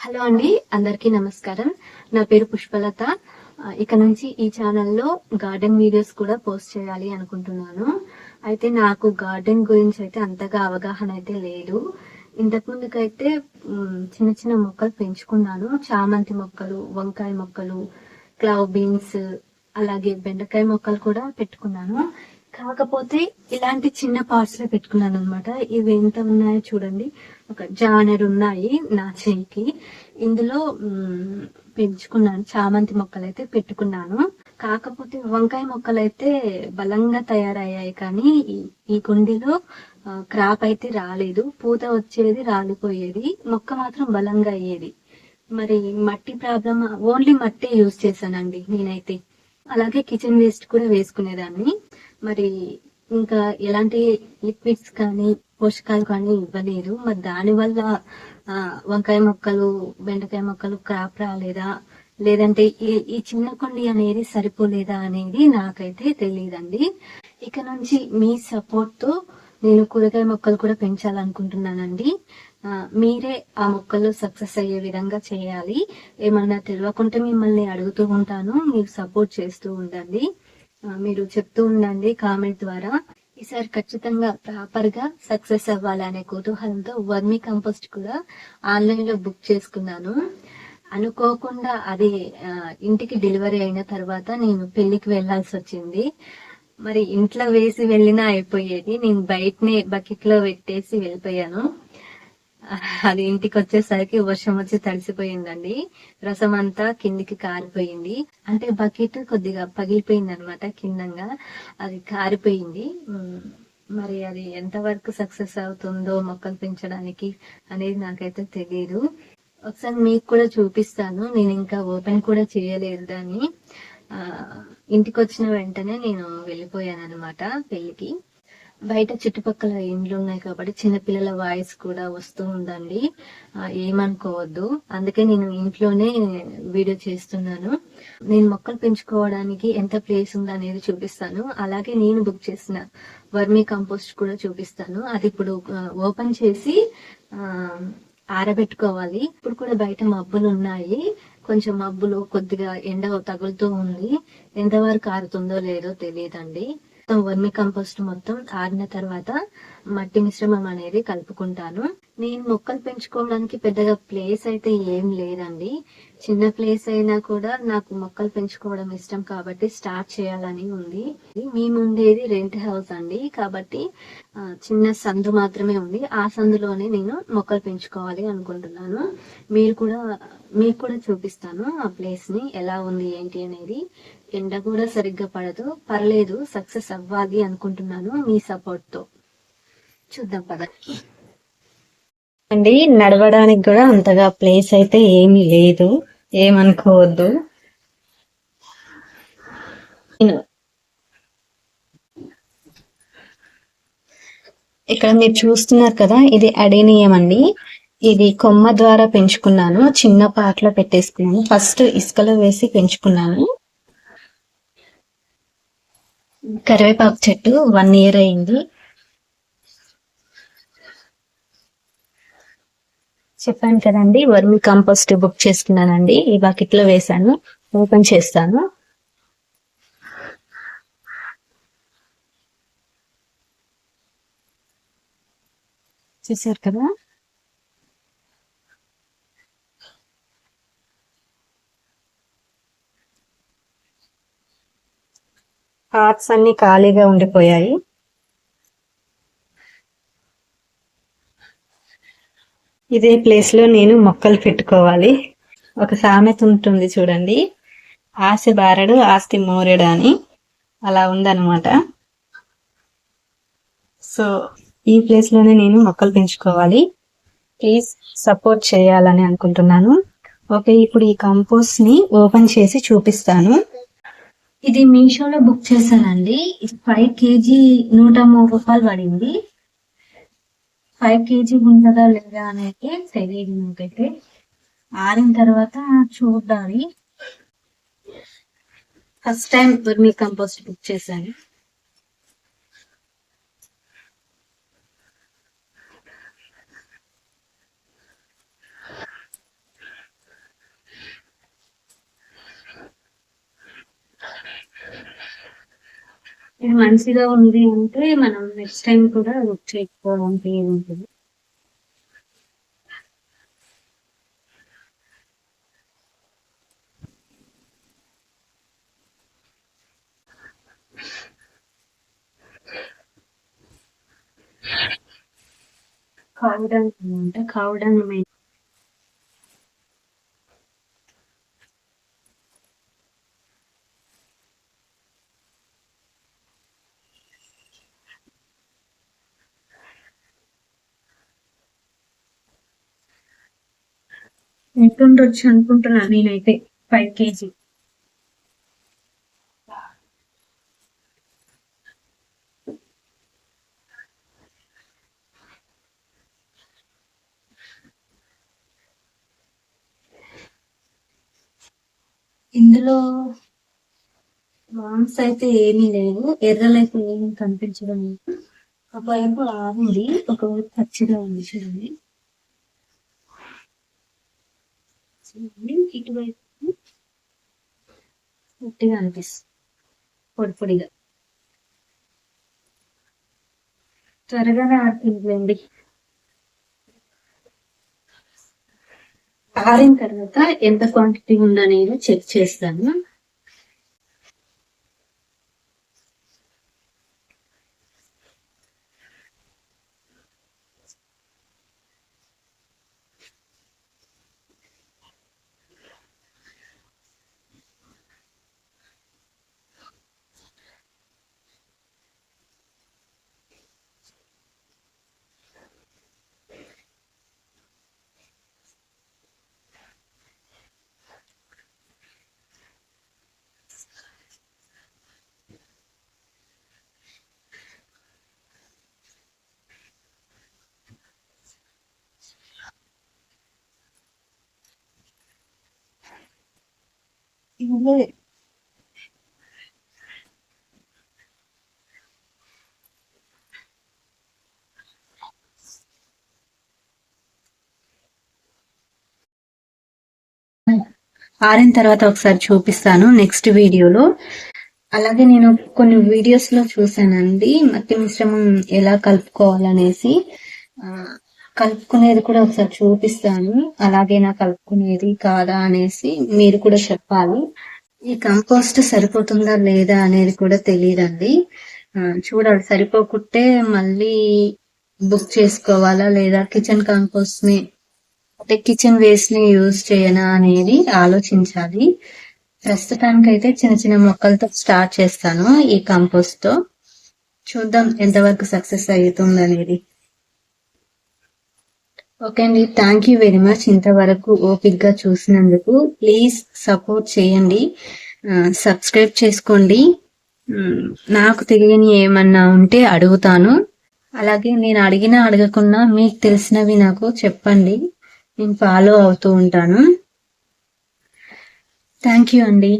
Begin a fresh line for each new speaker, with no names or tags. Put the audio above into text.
Hello అండి అందరికీ నమస్కారం. నా పేరు పుష్పలత. ఇక నుంచి ఈ ఛానల్లో గార్డెన్ వీడియోస్ కూడా పోస్ట్ చేయాలి అనుకుంటున్నాను. అయితే నాకు గార్డెన్ గురించి అయితే అంతగా అవగాహన అయితే లేదు. ఇంతకు ముందుకైతే చిన్న చిన్న మొక్కలు పెంచుకున్నాను. చామంతి మొక్కలు వంకాయ మొక్కలు క్లవ్ బీన్స్ అలాగే బెండకాయ మొక్కలు కూడా పెట్టుకున్నాను. కాకపోతే ఇలాంటి చిన్న పార్ట్స్లో పెట్టుకున్నాను అనమాట ఇవి ఎంత ఉన్నాయో చూడండి. ఒక జానర్ ఉన్నాయి నా చేయికి ఇందులో పెంచుకున్నాను చామంతి మొక్కలు అయితే పెట్టుకున్నాను. కాకపోతే వంకాయ మొక్కలు అయితే బలంగా తయారయ్యాయి కానీ ఈ- కుండీలో క్రాప్ అయితే రాలేదు. పూత వచ్చేది రాలిపోయేది. మొక్క మాత్రం బలంగా అయ్యేది. మరి మట్టి ప్రాబ్లమ్ ఓన్లీ మట్టి యూజ్ చేశానండి నేనైతే. అలాగే కిచెన్ వేస్ట్ కూడా వేసుకునేదాన్ని. మరి ఇంకా ఎలాంటి లిక్విడ్స్ కానీ పోషకాలు కానీ ఇవ్వలేదు మరి దానివల్ల వంకాయ మొక్కలు బెండకాయ మొక్కలు క్రాప్ రాలేదా? లేదంటే ఈ ఈ చిన్న కొండి అనేది సరిపోలేదా అనేది నాకైతే తెలియదండి ఇక నుంచి మీ సపోర్ట్తో నేను కూరగాయ మొక్కలు కూడా పెంచాలనుకుంటున్నానండి. మీరే ఆ మొక్కలు సక్సెస్ అయ్యే విధంగా చేయాలి. ఏమన్నా తెలియకుంటే మిమ్మల్ని అడుగుతూ ఉంటాను. మీరు సపోర్ట్ చేస్తూ ఉండండి. మీరు చెప్తూ ఉండండి కామెంట్ ద్వారా. ఈసారి ఖచ్చితంగా ప్రాపర్గా సక్సెస్ అవ్వాలనే కుతూహలంతో వర్మి కంపోస్ట్ కూడా ఆన్లైన్లో బుక్ చేసుకున్నాను. అనుకోకుండా అది ఇంటికి డెలివరీ అయిన తర్వాత నేను పెళ్ళికి వెళ్ళాల్సి వచ్చింది. మరి ఇంట్లో వేసి వెళ్ళినా అయిపోయేది. నేను బయటనే బకెట్లో పెట్టేసి వెళ్ళిపోయాను. అది ఇంటికి వచ్చేసరికి వర్షం వచ్చి తడిసిపోయిందండి. రసం అంతా కిందికి కారిపోయింది. అంటే బకెట్ కొద్దిగా పగిలిపోయింది అనమాట కిందంగా. అది కారిపోయింది. మరి అది ఎంతవరకు సక్సెస్ అవుతుందో మొక్కలు పెంచడానికి అనేది నాకైతే తెలియదు ఒకసారి మీకు కూడా చూపిస్తాను. నేను ఇంకా ఓపెన్ కూడా చేయలేదు దాన్ని. ఆ, ఇంటికి వచ్చిన వెంటనే నేను వెళ్ళిపోయాను అనమాట పెళ్ళికి బయట చుట్టుపక్కల ఇండ్లు ఉన్నాయి కాబట్టి చిన్నపిల్లల వాయిస్ కూడా వస్తూ ఉందండి. ఏమనుకోవద్దు. అందుకే నేను ఇంట్లోనే వీడియో చేస్తున్నాను. నేను మొక్కలు పెంచుకోవడానికి ఎంత ప్లేస్ ఉంది అనేది చూపిస్తాను. అలాగే నేను బుక్ చేసిన వర్మీ కంపోస్ట్ కూడా చూపిస్తాను. అది ఇప్పుడు ఓపెన్ చేసి ఆరబెట్టుకోవాలి. ఇప్పుడు కూడా బయట మబ్బులు ఉన్నాయి. కొంచెం మబ్బులు కొద్దిగా ఎండ తగులుతూ ఉంది. ఎంతవరకు ఆరుతుందో లేదో తెలియదండి. వర్మి కంపోస్ట్ మొత్తం ఆడిన తర్వాత మట్టి మిశ్రమం అనేది కలుపుకుంటాను. నేను మొక్కలు పెంచుకోవడానికి పెద్దగా ప్లేస్ అయితే ఏం లేదండి. చిన్న ప్లేస్ అయినా కూడా నాకు మొక్కలు పెంచుకోవడం ఇష్టం కాబట్టి స్టార్ట్ చేయాలని ఉంది. మేము ఉండేది రెంట్ హౌస్ అండి కాబట్టి చిన్న సందు మాత్రమే ఉంది. ఆ సందులోనే నేను మొక్కలు పెంచుకోవాలి అనుకుంటున్నాను. మీరు కూడా మీకు కూడా చూపిస్తాను ఆ ప్లేస్ని ఎలా ఉంది ఏంటి అనేది. ఎండ కూడా సరిగ్గా పడదు. పర్లేదు సక్సెస్ అవ్వాలి అనుకుంటున్నాను మీ సపోర్ట్తో చూద్దాం పద. అండి నడవడానికి కూడా అంతగా ప్లేస్ అయితే ఏమీ లేదు. ఏమనుకోవద్దు. ఇక్కడ మీరు చూస్తున్నారు కదా ఇది అడేనియం అండి. ఇది కొమ్మ ద్వారా పెంచుకున్నాను. చిన్న పాటలో పెట్టేసుకున్నాను. ఫస్ట్ ఇసుకలో వేసి పెంచుకున్నాను. కరివేపాకు చెట్టు వన్ ఇయర్ అయింది. చెప్పాను కదండి వర్మి కంపోస్ట్ బుక్ చేసుకున్నానండి. ఈ బకెట్లో వేసాను ఓపెన్ చేస్తాను. చూసారు కదా? పార్ట్స్ అన్ని ఖాళీగా ఉండిపోయాయి. ఇదే ప్లేస్లో నేను మొక్కలు పెట్టుకోవాలి. ఒక సామెత ఉంటుంది చూడండి. ఆశ బారడు ఆస్తి మోరెడు అని. అలా ఉందన్నమాట. సో ఈ ప్లేస్లోనే నేను మొక్కలు పెంచుకోవాలి. ప్లీజ్ సపోర్ట్ చేయాలని అనుకుంటున్నాను. ఓకే ఇప్పుడు ఈ కంపోస్ట్ని ఓపెన్ చేసి చూపిస్తాను. ఇది మీషోలో బుక్ చేశానండి. ఫైవ్ కేజీ నూట మూడు రూపాయలు పడింది. ఫైవ్ కేజీ ఉంటుందా లేదా అనేది తెలియదు నాకైతే. ఆరిన తర్వాత చూడాలి first time vermicompost book చేశాను. ఇది మంచిగా ఉంది అంటే మనం నెక్స్ట్ టైం కూడా బుక్ చేసుకోవడానికి ఉంటుంది కావడం అంటే కావడం ఎంతుండొచ్చు అనుకుంటున్నా నేనైతే ఫైవ్ కేజీ. ఇందులో మాంస అయితే ఏమీ లేవు ఎర్రలు అయితే ఏమీ కనిపించడం లేదు. ఒకవైపు ఆవుంది ఒకవైపు పచ్చిగా ఉంది చూడండి. చూడండి ఇటువైపు పొట్టిగా అనిపిస్తుంది. పొడి పొడిగా. త్వరగానే ఆడుతుందిలేండి ఆరిన తర్వాత ఎంత క్వాంటిటీ ఉందనేది చెక్ చేస్తాను. ఆరిన తర్వాత ఒకసారి చూపిస్తాను నెక్స్ట్ వీడియోలో. అలాగే నేను కొన్ని వీడియోస్లో చూసానండి మట్టి మిశ్రమం ఎలా కలుపుకోవాలనేసి. ఆ, కలుపుకునేది కూడా ఒకసారి చూపిస్తాను. అలాగేనా కలుపుకునేది కాదా అనేసి మీరు కూడా చెప్పాలి. ఈ కంపోస్ట్ సరిపోతుందా లేదా అనేది కూడా తెలియదండి చూడాలి. సరిపోకుంటే మళ్ళీ బుక్ చేసుకోవాలా లేదా కిచెన్ కంపోస్ట్ని అంటే కిచెన్ వేస్ట్ని యూజ్ చేయనా అనేది ఆలోచించాలి. ప్రస్తుతానికి అయితే చిన్న చిన్న మొక్కలతో స్టార్ట్ చేస్తాను ఈ కంపోస్ట్తో చూద్దాం ఎంతవరకు సక్సెస్ అవుతుంది అనేది ఓకే అండి. థ్యాంక్ యూ వెరీ మచ్ ఇంతవరకు ఓపిక్గా చూసినందుకు ప్లీజ్ సపోర్ట్ చేయండి. సబ్స్క్రైబ్ చేసుకోండి. నాకు తెలియని ఏమన్నా ఉంటే అడుగుతాను. అలాగే నేను అడిగినా అడగకున్నా మీకు తెలిసినవి నాకు చెప్పండి. నేను ఫాలో అవుతూ ఉంటాను. థ్యాంక్ యూ అండి.